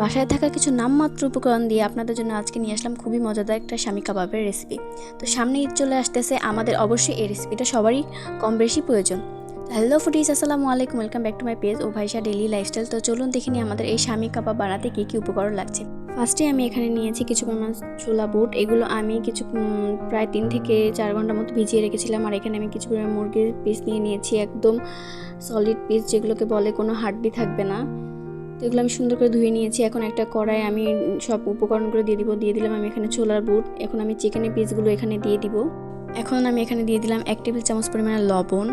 বাসায় থাকা কিছু নামমাত্র উপকরণ দিয়ে আপনাদের জন্য আজকে নিয়ে আসলাম খুবই মজাদার একটা স্বামী কাবাবের রেসিপি তো সামনে ঈদ চলে আসতেছে, আমাদের অবশ্যই এই রেসিপিটা সবারই কম বেশি প্রয়োজন। হ্যালো ফুডিস আসসালামু আলাইকুম welcome back to my page ও ভাইসা ডেলি লাইফস্টাইল তো চলুন দেখে নিই আমাদের এই স্বামী কাবাব বানাতে কী কী উপকরণ লাগছে। ফার্স্টে আমি এখানে নিয়েছি কিছু পরিমাণ ছোলা বুট, এগুলো আমি কিছু প্রায় তিন থেকে চার ঘণ্টার মতো ভিজিয়ে রেখেছিলাম। আর এখানে আমি কিছু পরিমাণ মুরগির পিস নিয়ে নিয়েছি, একদম সলিড পিস যেগুলোকে বলে কোনো হাড্ডি থাকবে না। তো এগুলো আমি সুন্দর করে ধুয়ে নিয়েছি। এখন একটা কড়াই আমি সব উপকরণগুলো দিয়ে দিব। দিয়ে দিলাম আমি এখানে ছোলার বুট এখন আমি চিকেনের পিসগুলো এখানে দিয়ে দিব। এখন আমি এখানে দিয়ে দিলাম এক টেবিল চামচ পরিমাণের লবণ।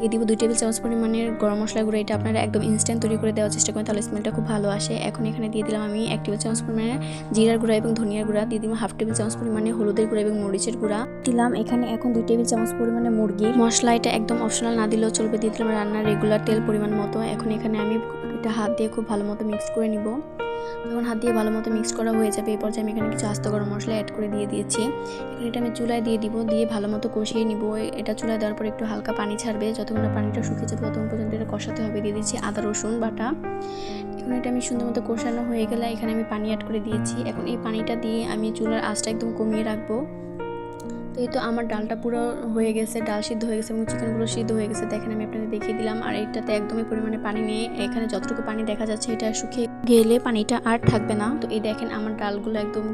দিয়ে দিব দুই টেবিল চামচ পরিমাণের গরম মশলা গুঁড়ো এটা আপনারা একদম ইনস্ট্যান্ট তৈরি করে দেওয়ার চেষ্টা করেন তাহলে স্মেলটা খুব ভালো আসে। এখন এখানে দিয়ে দিলাম আমি এক টেবিল চামচ পরিমাণে জিরার গুঁড়া এবং ধনিয়ার গুঁড়া দিয়ে দিলাম হাফ টেবিল চামচ পরিমাণে হলুদের গুঁড়া এবং মরিচের গুঁড়া। দিলাম এখানে এখন দুই টেবিল চামচ পরিমাণে মুরগির। মশলা এটা একদম অপশনাল না দিলেও চলবে দিয়ে দিলাম রান্নার রেগুলার তেল পরিমাণ মতো। এখন এখানে আমি এটা হাত দিয়ে খুব ভালো মতো মিক্স করে নিব। যখন হাত দিয়ে ভালো মতো মিক্স করা হয়ে যাবে। এই পর্যায়ে আমি এখানে কিছু আস্ত গরম মশলা অ্যাড করে দিয়ে দিয়েছি। এখন এটা আমি চুলায় দিয়ে দিব, দিয়ে ভালো মতো কষিয়ে নিব। এটা চুলায় দেওয়ার পর একটু হালকা পানি ছাড়বে। যতক্ষণ না পানিটা শুকিয়ে যাবে, ততক্ষণ পর্যন্ত এটা কষাতে হবে। দিয়ে দিচ্ছি আদা, রসুন, বাটা। এখন এটা আমি সুন্দর মতো কষানো হয়ে গেলে এখানে আমি পানি অ্যাড করে দিয়েছি। এখন এই পানিটা দিয়ে আমি চুলার আঁচটা একদম কমিয়ে রাখব। তো এই তো আমার ডালটা পুরো হয়ে গেছে, ডাল সিদ্ধ হয়ে গেছে এবং চিকেনগুলো সিদ্ধ হয়ে গেছে। দেখেন, আমি আপনাদের দেখিয়ে দিলাম। আর এটাতে একদমই পরিমাণে পানি নিয়ে এখানে যতটুকু পানি দেখা যাচ্ছে, এটা শুকিয়ে গেলে পানিটা আর থাকবে না। তো এই দেখেন, আমার ডালগুলো একদম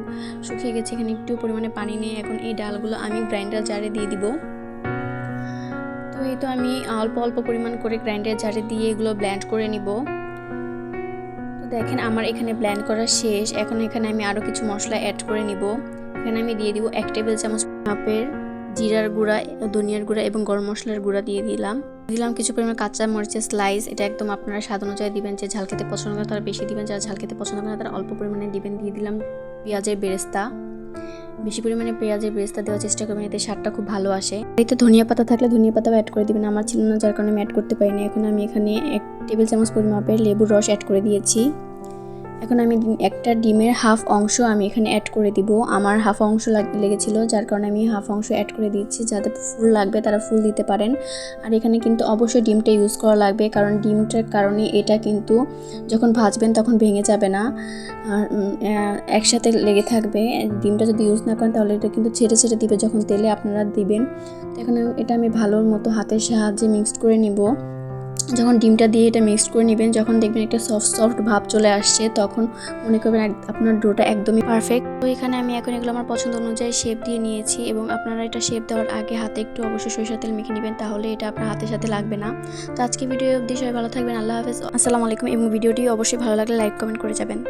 শুকিয়ে গেছে। এখানে একটু পরিমাণে পানি নিয়ে এখন এই ডালগুলো আমি গ্রাইন্ডার জারে দিয়ে দিব। তো এই তো আমি অল্প অল্প পরিমাণ করে গ্রাইন্ডার জারে দিয়ে এগুলো ব্ল্যান্ড করে নিব। দেখেন, আমার এখানে ব্ল্যান্ড করা শেষ। এখন এখানে আমি আরও কিছু মশলা অ্যাড করে নিব। এখানে আমি দিয়ে দিব এক টেবিল চামচ মাপের জিরার গুঁড়া, ধনিয়ার গুঁড়া এবং গরম মশলার গুঁড়া দিয়ে দিলাম। দিলাম কিছু পরিমাণ কাঁচা মরিচের স্লাইস এটা একদম আপনারা স্বাদ অনুযায়ী দিবেন, যে ঝাল খেতে পছন্দ করে তারা বেশি দিবেন, যারা ঝাল খেতে পছন্দ করেন তারা অল্প পরিমাণে দিবেন। দিয়ে দিলাম পেঁয়াজের বেরেস্তা। বেশি পরিমাণে পেঁয়াজের বেরেস্তা দেওয়ার চেষ্টা করবেন, এতে স্বাদটা খুব ভালো আসে। এতে ধনিয়া পাতা থাকলে ধনিয়া পাতাও অ্যাড করে দিবেন, আমার ছিল না, যার কারণে আমি অ্যাড করতে পারিনি। এখন আমি এখানে এক টেবিল চামচ পরিমাপের লেবুর রস অ্যাড করে দিয়েছি। এখন আমি একটা ডিমের হাফ অংশ আমি এখানে অ্যাড করে দিব। আমার হাফ অংশ লাগ- লেগেছিল, যার কারণে আমি হাফ অংশ অ্যাড করে দিচ্ছি যাতে ফুল লাগবে, তারা ফুল দিতে পারেন। আর এখানে কিন্তু অবশ্যই ডিমটা ইউজ করা লাগবে, কারণ ডিমটার কারণে এটা কিন্তু যখন ভাজবেন তখন ভেঙে যাবে না। আর একসাথে লেগে থাকবে। ডিমটা যদি ইউজ না করেন তাহলে এটা কিন্তু ছেড়ে ছেড়ে দিবে, যখন তেলে আপনারা দিবেন। তো এখন এটা আমি ভালোর মতো হাতের সাহায্যে মিক্সড করে নিব। যখন ডিমটা দিয়ে এটা মিক্সড করে নেবেন, যখন দেখবেন একটা সফট সফট ভাব চলে আসছে, তখন মনে করবেন আপনার ডোটা একদমই পারফেক্ট তো এখানে আমি এখন এগুলো আমার পছন্দ অনুযায়ী শেপ দিয়ে নিয়েছি এবং আপনারা এটা শেপ দেওয়ার আগে হাতে একটু অবশ্যই সরিষা তেল মেখে নেবেন, তাহলে এটা আপনার হাতের সাথে লাগবে না। তো আজকে ভিডিও অবধি সবাই ভালো থাকবেন, আল্লাহ হাফেজ। আসসালামু আলাইকুম। এবং ভিডিওটি অবশ্যই ভালো লাগলে লাইক কমেন্ট করে যাবেন।